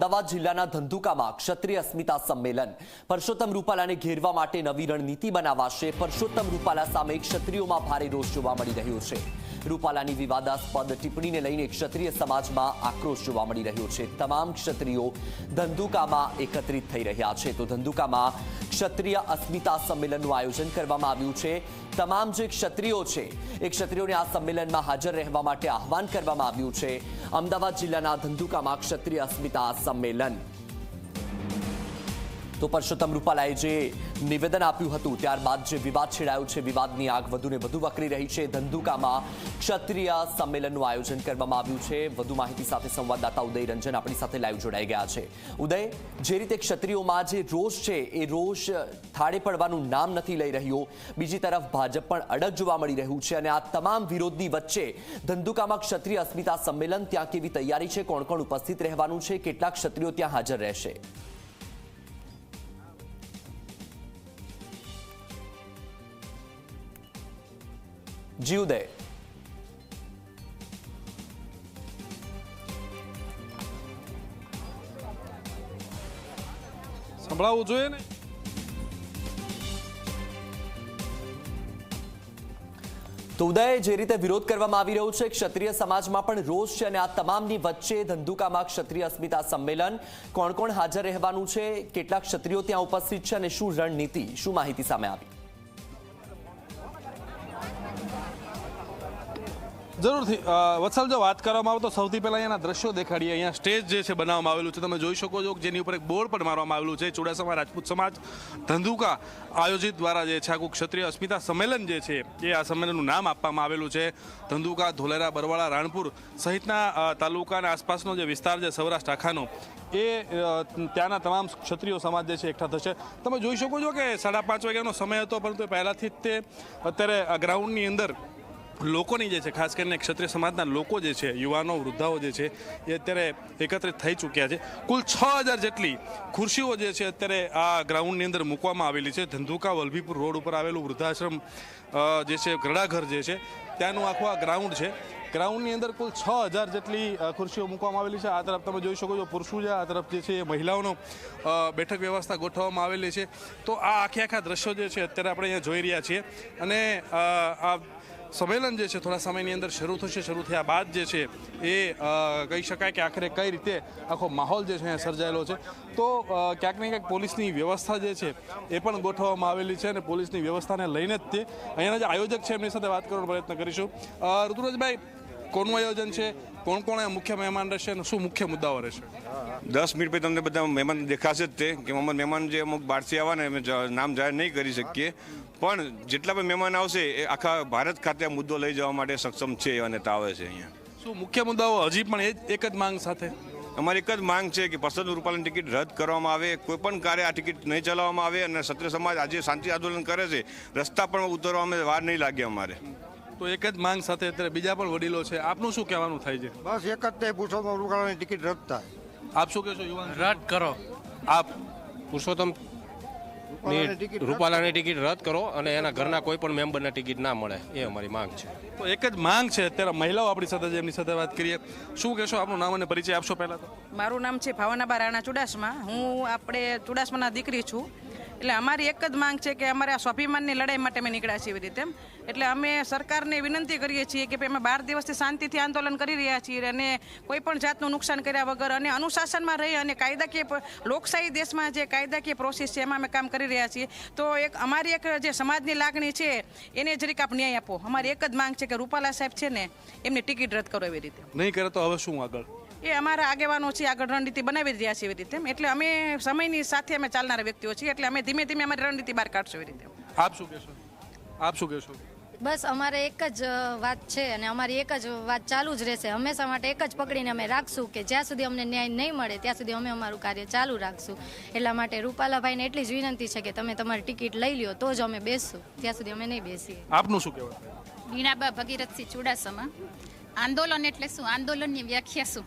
અમદાવાદ જિલ્લાના ધંધુકામાં ક્ષત્રિય અસ્મિતા સંમેલન. પરસોત્તમ રૂપાલાને ઘેરવા માટે નવી રણનીતિ બનાવાશે. પરસોત્તમ રૂપાલા સામે ક્ષત્રિયોમાં ભારે રોષ જોવા મળી રહ્યો છે. રૂપાલાની વિવાદાસ્પદ ટિપ્પણીને લઈને ક્ષત્રિય સમાજમાં આક્રોશ જોવા મળી રહ્યો છે. તમામ ક્ષત્રિયો ધંધુકામાં એકત્રિત થઈ રહ્યા છે. તો ધંધુકામાં ક્ષત્રિય અસ્મિતા સંમેલનનું આયોજન કરવામાં આવ્યું છે. તમામ જે ક્ષત્રિયો છે, એ ક્ષત્રિયોને આ સંમેલનમાં હાજર રહેવા માટે આહવાન કરવામાં આવ્યું છે. અમદાવાદ જિલ્લાના ધંધુકામાં ક્ષત્રિય અસ્મિતા સંમેલન. તો પરસોત્તમ રૂપાલાએ જે નિવેદન આપ્યું હતું, ત્યારબાદ જે વિવાદ છેડાયો છે, વિવાદની આગ વધુને વધુ વકરી રહી છે. ધંધુકામાં ક્ષત્રિય સંમેલનનું આયોજન કરવામાં આવ્યું છે. વધુ માહિતી સાથે સંવાદદાતા ઉદય રંજન આપણી સાથે લાઈવ જોડાઈ ગયા છે. ઉદય, જે રીતે ક્ષત્રિયોમાં જે રોષ છે, એ રોષ થાળે પડવાનું નામ નથી લઈ રહ્યો. બીજી તરફ ભાજપ પણ અડગ જોવા મળી રહ્યું છે અને આ તમામ વિરોધની વચ્ચે ધંધુકામાં ક્ષત્રિય અસ્મિતા સંમેલન ત્યાં કેવી તૈયારી છે? કોણ કોણ ઉપસ્થિત રહેવાનું છે? કેટલાક ક્ષત્રિયો ત્યાં હાજર રહેશે? જી દે સંભળાવવું જોઈએ ને તો ઉદય જે રીતે વિરોધ કરવામાં આવી રહ્યો છે ક્ષત્રિય સમાજમાં પણ રોષ છે અને આ તમામની વચ્ચે ધંધુકામાં ક્ષત્રિય અસ્મિતા સંમેલન. કોણ કોણ હાજર રહેવાનું છે? કેટલા ક્ષત્રિયો ત્યાં ઉપસ્થિત છે અને શું રણનીતિ શું માહિતી સામે આવી? જરૂરથી વત્સલ, જો વાત કરવામાં આવે તો સૌથી પહેલાં અહીંયાના દ્રશ્યો દેખાડીએ. અહીંયા સ્ટેજ જે છે બનાવવામાં આવેલું છે. તમે જોઈ શકો છો જેની ઉપર એક બોર્ડ પણ મારવામાં આવેલું છે. ચુડાસમા રાજપૂત સમાજ ધંધુકા આયોજિત દ્વારા જે છે આખું ક્ષત્રિય અસ્મિતા સંમેલન જે છે, એ આ સંમેલનનું નામ આપવામાં આવેલું છે. ધંધુકા, ધોલેરા, બરવાળા, રાણપુર સહિતના તાલુકાના આસપાસનો જે વિસ્તાર છે, સૌરાષ્ટ્ર આખાનો, એ ત્યાંના તમામ ક્ષત્રિયો સમાજ જે છે એકઠા થશે. તમે જોઈ શકો છો કે સાડા પાંચ વાગ્યાનો સમય હતો, પરંતુ પહેલાંથી જ તે અત્યારે ગ્રાઉન્ડની અંદર લોકોની જે છે, ખાસ કરીને ક્ષત્રિય સમાજના લોકો જે છે, યુવાનો, વૃદ્ધાઓ જે છે, એ અત્યારે એકત્રિત થઈ ચૂક્યા છે. કુલ છ હજાર જેટલી ખુરશીઓ જે છે, અત્યારે આ ગ્રાઉન્ડની અંદર મૂકવામાં આવેલી છે. ધંધુકા, વલભીપુર રોડ ઉપર આવેલું વૃદ્ધાશ્રમ જે છે, ગરડાઘર જે છે, ત્યાંનું આખું આ ગ્રાઉન્ડ છે. ગ્રાઉન્ડની અંદર કુલ છ હજાર જેટલી ખુરશીઓ મૂકવામાં આવેલી છે. આ તરફ તમે જોઈ શકો છો પુરુષો છે આ તરફ જે છે, એ મહિલાઓનો બેઠક વ્યવસ્થા ગોઠવવામાં આવેલી છે. તો આ આખે આખા દ્રશ્યો જે છે, અત્યારે આપણે અહીંયા જોઈ રહ્યા છીએ. અને આ સંમેલન જે છે થોડા સમયની અંદર શરૂ થશે, શરૂ થયા બાદ જે છે એ કહી શકાય કે આખરે કઈ રીતે આખો માહોલ જે છે અહીંયા સર્જાયેલો છે. તો ક્યાંક ને ક્યાંક પોલીસની વ્યવસ્થા જે છે એ પણ ગોઠવવામાં આવેલી છે અને પોલીસની વ્યવસ્થાને લઈને જ તે અહીંયાના જે આયોજક છે એમની સાથે વાત કરવાનો પ્રયત્ન કરીશું. ઋતુરાજભાઈ, કોનું આયોજન છે? કોણ કોણ મુખ્ય મહેમાન રહેશે અને શું મુખ્ય મુદ્દાઓ રહેશે? દસ મિનિટ પછી તમને બધા મહેમાન દેખાશે જ તે કે અમારા મહેમાન જે અમુક બહારથી આવવાને અમે નામ જાહેર નહીં કરી શકીએ. પણ જેટલા પણ મહેમાન આવશે એ આખા ભારત ખાતે આ મુદ્દો લઈ જવા માટે સક્ષમ છે એવા નેતા આવે છે અહીંયા. શું મુખ્ય મુદ્દાઓ હજી પણ એ જ એક જ માંગ સાથે? અમારી એક જ માંગ છે કે પસંદ રૂપાલાની ટિકિટ રદ કરવામાં આવે કોઈ પણ કાર્ય આ ટિકિટ નહીં ચલાવવામાં આવે અને ક્ષત્રિય સમાજ આજે શાંતિ આંદોલન કરે છે. રસ્તા પણ ઉતરવામાં વાર નહીં લાગે અમારે. તો એક જ માંગ સાથે અત્યારે બીજા પણ વડીલો છે. આપનું શું કહેવાનું થાય છે? બસ એક જ તે પુરુષોત્તમ રૂપાલાની ટિકિટ રદ થાય. આપ શું કહેશો યુવાન? રદ કરો. આપ. પુરુષોત્તમ રૂપાલાની ટિકિટ રદ રૂપાલાની ટિકિટ રદ કરો અને એના ઘરના કોઈ પણ મેમ્બરને ટિકિટ ના મળે એ અમારી માંગ છે. તો એક જ માંગ છે અત્યારે મહિલાઓ આપણી સાથે એમની સાથે વાત કરીએ. શું કહેશો આપનું નામ અને પરિચય આપશો પહેલા તો? મારું નામ છે ભાવનાબા રાણા ચુડાસમા. હું આપણે ચુડાસમાના દીકરી છું. એટલે અમારી એક જ માંગ છે કે અમારે આ સ્વાભિમાનની લડાઈ માટે અમે નીકળ્યા છીએ એવી રીતે. એટલે અમે સરકારને વિનંતી કરીએ છીએ કે અમે બાર દિવસથી શાંતિથી આંદોલન કરી રહ્યા છીએ અને કોઈ પણ જાતનું નુકસાન કર્યા વગર અને અનુશાસનમાં રહી અને કાયદાકીય લોકશાહી દેશમાં જે કાયદાકીય પ્રોસેસ છે એમાં અમે કામ કરી રહ્યા છીએ. તો એક અમારી એક જે સમાજની લાગણી છે, એને જરીક આપ ન્યાય આપો. અમારી એક જ માંગ છે કે રૂપાલા સાહેબ છે ને એમની ટિકિટ રદ કરો એવી રીતે. નહીં કરે તો હવે શું આગળ? એ અમારા આગેવાનો છે આગળ રણનીતિ બનાવી રહ્યા છે એવી રીતે એટલે અમે સમયની સાથે અમે ચાલનારા વ્યક્તિઓ છીએ એટલે અમે ધીમે ધીમે અમારી રણનીતિ બહાર કાઢશું એવી રીતે આપ શું કહેશો? આપ શું કહેશો? બસ અમારે એક જ વાત છે અને અમારી એક જ વાત ચાલુ જ રહેશે. હંમેશા માટે એક જ પકડીને અમે રાખશું કે જ્યાં સુધી અમને ન્યાય નહીં મળે ત્યાં સુધી અમે અમારું કાર્ય ચાલુ રાખશું. એટલા માટે રૂપાલાભાઈને એટલી જ વિનંતી છે કે તમે તમારી ટિકિટ લઈ લ્યો તો જ અમે બેસશું. ત્યાં સુધી અમે નહીં બેસીએ. આપનું શું કહેવાય વીણાબા ભગીરથસિંહ ચુડાસમા. આંદોલન એટલે શું? આંદોલનની વ્યાખ્યા શું?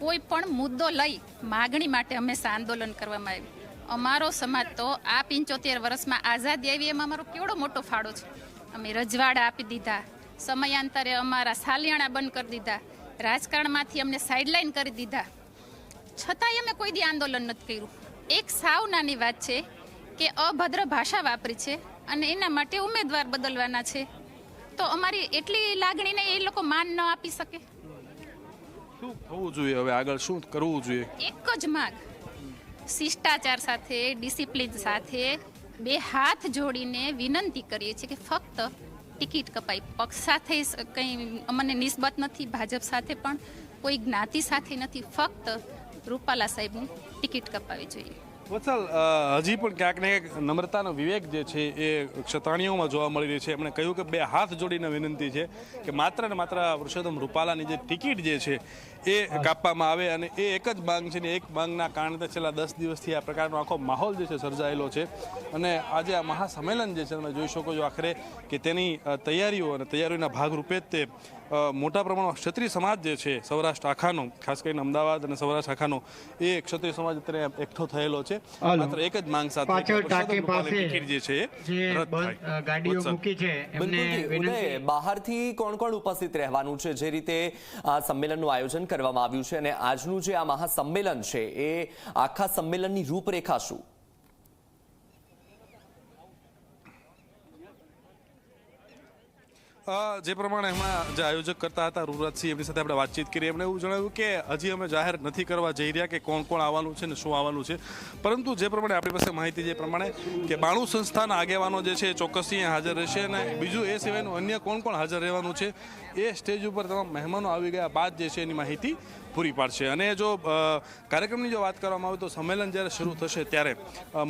કોઈ પણ મુદ્દો લઈ માગણી માટે હંમેશા આંદોલન કરવામાં આવ્યું. અમારો સમાજ તો આ પંચોતેર વર્ષમાં આઝાદી આવી, એમાં અમારો કેવડો મોટો ફાળો છે. અમે રજવાડા આપી દીધા, સમયાંતરે અમારા સાલિયાણા બંધ કરી દીધા, રાજકારણમાંથી અમને સાઇડલાઇન કરી દીધા. છતાંય અમે કોઈ દી આંદોલન નથી કર્યું. એક સાવ નાની વાત છે કે અભદ્ર ભાષા વાપરી છે અને એના માટે ઉમેદવાર બદલવાના છે. તો અમારી એટલી લાગણીને એ લોકો માન ન આપી શકે. શું થવું જોઈએ? હવે આગળ શું કરવું જોઈએ? એક જ માગ શિષ્ટાચાર સાથે, ડિસિપ્લિન સાથે બે હાથ જોડીને વિનંતી કરીએ છીએ કે ફક્ત ટિકિટ કપાઈ. પક્ષ સાથે કંઈ અમને નિસ્બત નથી, ભાજપ સાથે પણ કોઈ જ્ઞાતિ સાથે નથી. ફક્ત રૂપાલા સાહેબની ટિકિટ કપાવી જોઈએ. વત્સલ હજી પણ ક્યાંક ને ક્યાંક નમ્રતાનો વિવેક જે છે એ ક્ષત્રાણીઓમાં જોવા મળી રહી છે. એમણે કહ્યું કે બે હાથ જોડીને વિનંતી છે કે માત્ર ને માત્ર પુરુષોત્તમ રૂપાલાની જે ટિકિટ જે છે એ કાપવામાં આવે અને એ એક જ માંગ છે ને એક માંગના કારણે છેલ્લા દસ દિવસથી આ પ્રકારનો આખો માહોલ જે છે સર્જાયેલો છે. અને આજે આ મહાસંમેલન જે છે તમે જોઈ શકો છો આખરે કે તેની તૈયારીઓ અને તૈયારીઓના ભાગરૂપે જ તે મોટા પ્રમાણમાં ક્ષત્રિય સમાજ જે છે સૌરાષ્ટ્ર આખાનો ખાસ કરીને અમદાવાદ અને સૌરાષ્ટ્ર આખાનો એ ક્ષત્રિય સમાજ અત્યારે એકઠો થયેલો છે. માત્ર એક જ માંગ સાથે જે છે બહારથી કોણ કોણ ઉપસ્થિત રહેવાનું છે? જે રીતે આ સંમેલનનું આયોજન કરવામાં આવ્યું છે અને આજનું જે આ મહાસંમેલન છે એ આખા સંમેલનની રૂપરેખા શું? જે પ્રમાણે હમણાં જે આયોજક કરતા હતા રૂરાજસિંહ એમની સાથે આપણે વાતચીત કરી. એમણે એવું જણાવ્યું કે હજી અમે જાહેર નથી કરવા જઈ રહ્યા કે કોણ કોણ આવવાનું છે ને શું આવવાનું છે. પરંતુ જે પ્રમાણે આપણી પાસે માહિતી જે પ્રમાણે કે બાણું સંસ્થાના આગેવાનો જે છે એ ચોક્કસથી અહીંયા હાજર રહેશે અને બીજું એ સિવાયનું અન્ય કોણ કોણ હાજર રહેવાનું છે એ સ્ટેજ ઉપર તમામ મહેમાનો આવી ગયા બાદ જે છે એની માહિતી પૂરી પાડશે. અને જો કાર્યક્રમની જો વાત કરવામાં આવે તો સંમેલન જ્યારે શરૂ થશે ત્યારે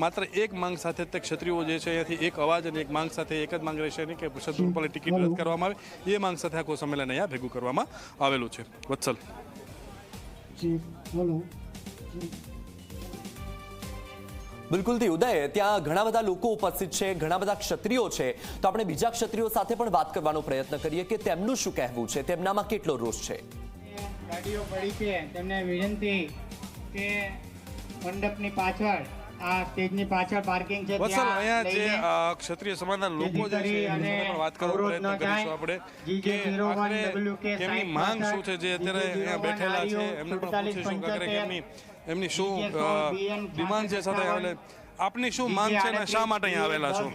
માત્ર એક માંગ સાથે તે ક્ષત્રિયો જે છે અહીંયાથી એક અવાજ અને એક માંગ સાથે એક જ માંગ રહેશે નહીં કે રૂપાલાની ટિકિટ રદ કરવામાં આવે. એ માંગ સાથે આખું સંમેલન અહીંયા ભેગું કરવામાં આવેલું છે. વત્સલ. બિલકુલથી ઉદય ત્યાં ઘણા બધા લોકો ઉપસ્થિત છે ઘણા બધા ક્ષત્રિયો છે. તો આપણે બીજા ક્ષત્રિયો સાથે પણ વાત કરવાનો પ્રયત્ન કરીએ કે તેમનું શું કહેવું છે? તેમનામાં કેટલો રોષ છે? ગાડીઓ પડી છે. તેમને વિનંતી કે મંડપની પાછળ આ સ્ટેજની પાછળ પાર્કિંગ છે વત્સલ અહીંયા જે ક્ષત્રિય સમાજના લોકો જે છે જેથી એમની કરીને સાથે પણ વાત કરવાનો પ્રયત્ન કરીશું આપણે કે 01 તેમની માંગ શું છે જે અત્યારે અહીંયા બેઠેલા છે એમને પણ પૂછીશું કે એમની એમની શું ડિમાન્ડ છે સાથે એટલે આપની શું માંગ છે અને શા માટે અહીંયા આવેલા છો?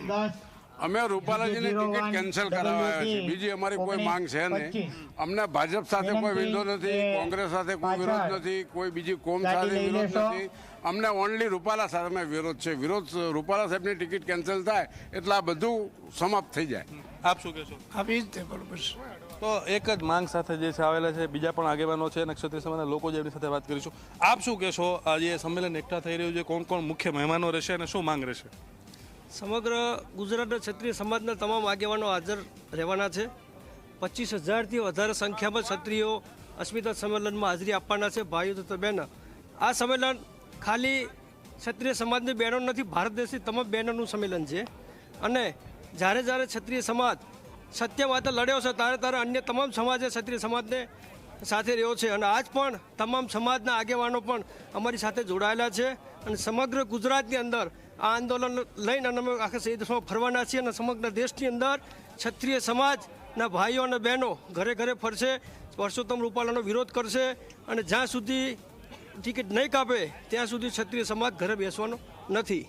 અમે રૂપાલાજીની ટિકિટ કેન્સલ કરાવવા છે. છીએ બીજી અમારી કોઈ માંગ છે નહીં. અમને ભાજપ સાથે કોઈ વિરોધ નથી કોંગ્રેસ સાથે કોઈ વિરોધ નથી કોઈ બીજી કોમ સાથે વિરોધ નથી. અમને ઓનલી રૂપાલા સાથે વિરોધ છે. વિરોધ રૂપાલા સાહેબની ટિકિટ કેન્સલ થાય એટલે આ બધું સમાપ્ત થઈ જાય. આપ શું કહેશો? તો એક જ માંગ સાથે જે છે આવેલા છે બીજા પણ આગેવાનો છે નક્ષત્રીય ક્ષત્રિય સમાજના લોકો જે એમની સાથે વાત કરીશું. આપ શું કહેશો? આજે સંમેલન એકઠા થઈ રહ્યું છે. કોણ કોણ મુખ્ય મહેમાનો રહેશે અને શું માંગ રહેશે? સમગ્ર ગુજરાતના ક્ષત્રિય સમાજના તમામ આગેવાનો હાજર રહેવાના છે. પચીસ હજારથી વધારે સંખ્યામાં ક્ષત્રિયો અસ્મિતા સંમેલનમાં હાજરી આપવાના છે. ભાઈઓ તથા બહેનો, આ સંમેલન ખાલી ક્ષત્રિય સમાજની બહેનો નથી, ભારત દેશની તમામ બહેનોનું સંમેલન છે. અને જ્યારે જ્યારે ક્ષત્રિય સમાજ સત્ય માટે લડ્યો છે, ત્યારે ત્યારે અન્ય તમામ સમાજે ક્ષત્રિય સમાજને સાથે રહ્યો છે. અને આજ પણ તમામ સમાજના આગેવાનો પણ અમારી સાથે જોડાયેલા છે. અને સમગ્ર ગુજરાતની અંદર આ આંદોલન લઈને અને અમે આખા દેશમાં ફરવાના છીએ અને સમગ્ર દેશની અંદર ક્ષત્રિય સમાજના ભાઈઓ અને બહેનો ઘરે ઘરે ફરશે પરસોત્તમ રૂપાલાનો વિરોધ કરશે અને જ્યાં સુધી ટિકિટ નહીં કાપે ત્યાં સુધી ક્ષત્રિય સમાજ ઘરે બેસવાનો નથી.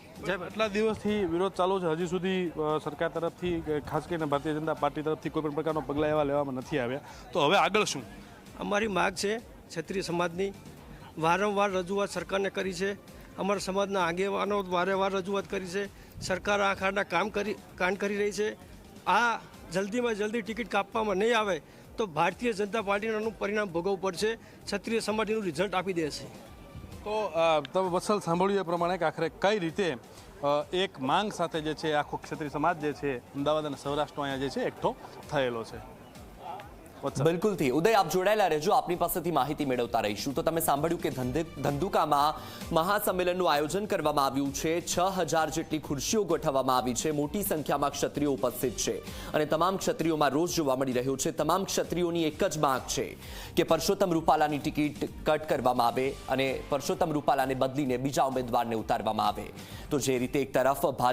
એટલા દિવસથી વિરોધ ચાલુ છે. હજી સુધી સરકાર તરફથી ખાસ કરીને ભારતીય જનતા પાર્ટી તરફથી કોઈ પણ પ્રકારનો પગલાં એવા લેવામાં નથી આવ્યા. તો હવે આગળ શું? અમારી માગ છે ક્ષત્રિય સમાજની વારંવાર રજૂઆત સરકારને કરી છે. અમારા સમાજના આગેવાનો વારંવાર રજૂઆત કરી છે. સરકાર આ ખાડા કામ કરી કામ કરી રહી છે. આ જલ્દીમાં જલ્દી ટિકિટ કાપવામાં નહીં આવે તો ભારતીય જનતા પાર્ટીનું પરિણામ ભોગવવું પડશે. ક્ષત્રિય સમાજનું રિઝલ્ટ આપી દેશે તો તમે વત્સલ સાંભળ્યું એ પ્રમાણે કે આખરે કઈ રીતે એક માંગ સાથે જે છે, આખો ક્ષત્રિય સમાજ જે છે, અમદાવાદ અને સૌરાષ્ટ્રમાં અહીંયા જે છે, એકઠો થયેલો છે? બિલકુલથી ઉદય, આપ જોડાયેલા રહેજો. આપની પાસેથી માહિતી મેળવતા રહીશું. તો તમે સાંભળ્યું કે ધંધુકામાં મહાસંમેલનનું આયોજન કરવામાં આવ્યું છે. છ જેટલી ખુરશીઓ ગોઠવવામાં આવી છે. મોટી સંખ્યામાં ક્ષત્રિયો ઉપસ્થિત છે. અને તમામ ક્ષત્રિયોમાં રોજ જોવા મળી રહ્યો છે. તમામ ક્ષત્રિયોની એક જ માંગ છે કે પરસોત્તમ રૂપાલાની ટિકિટ કટ કરવામાં આવે અને પરસોત્તમ રૂપાલાને બદલીને બીજા ઉમેદવારને ઉતારવામાં આવે. તો જે રીતે એક તરફ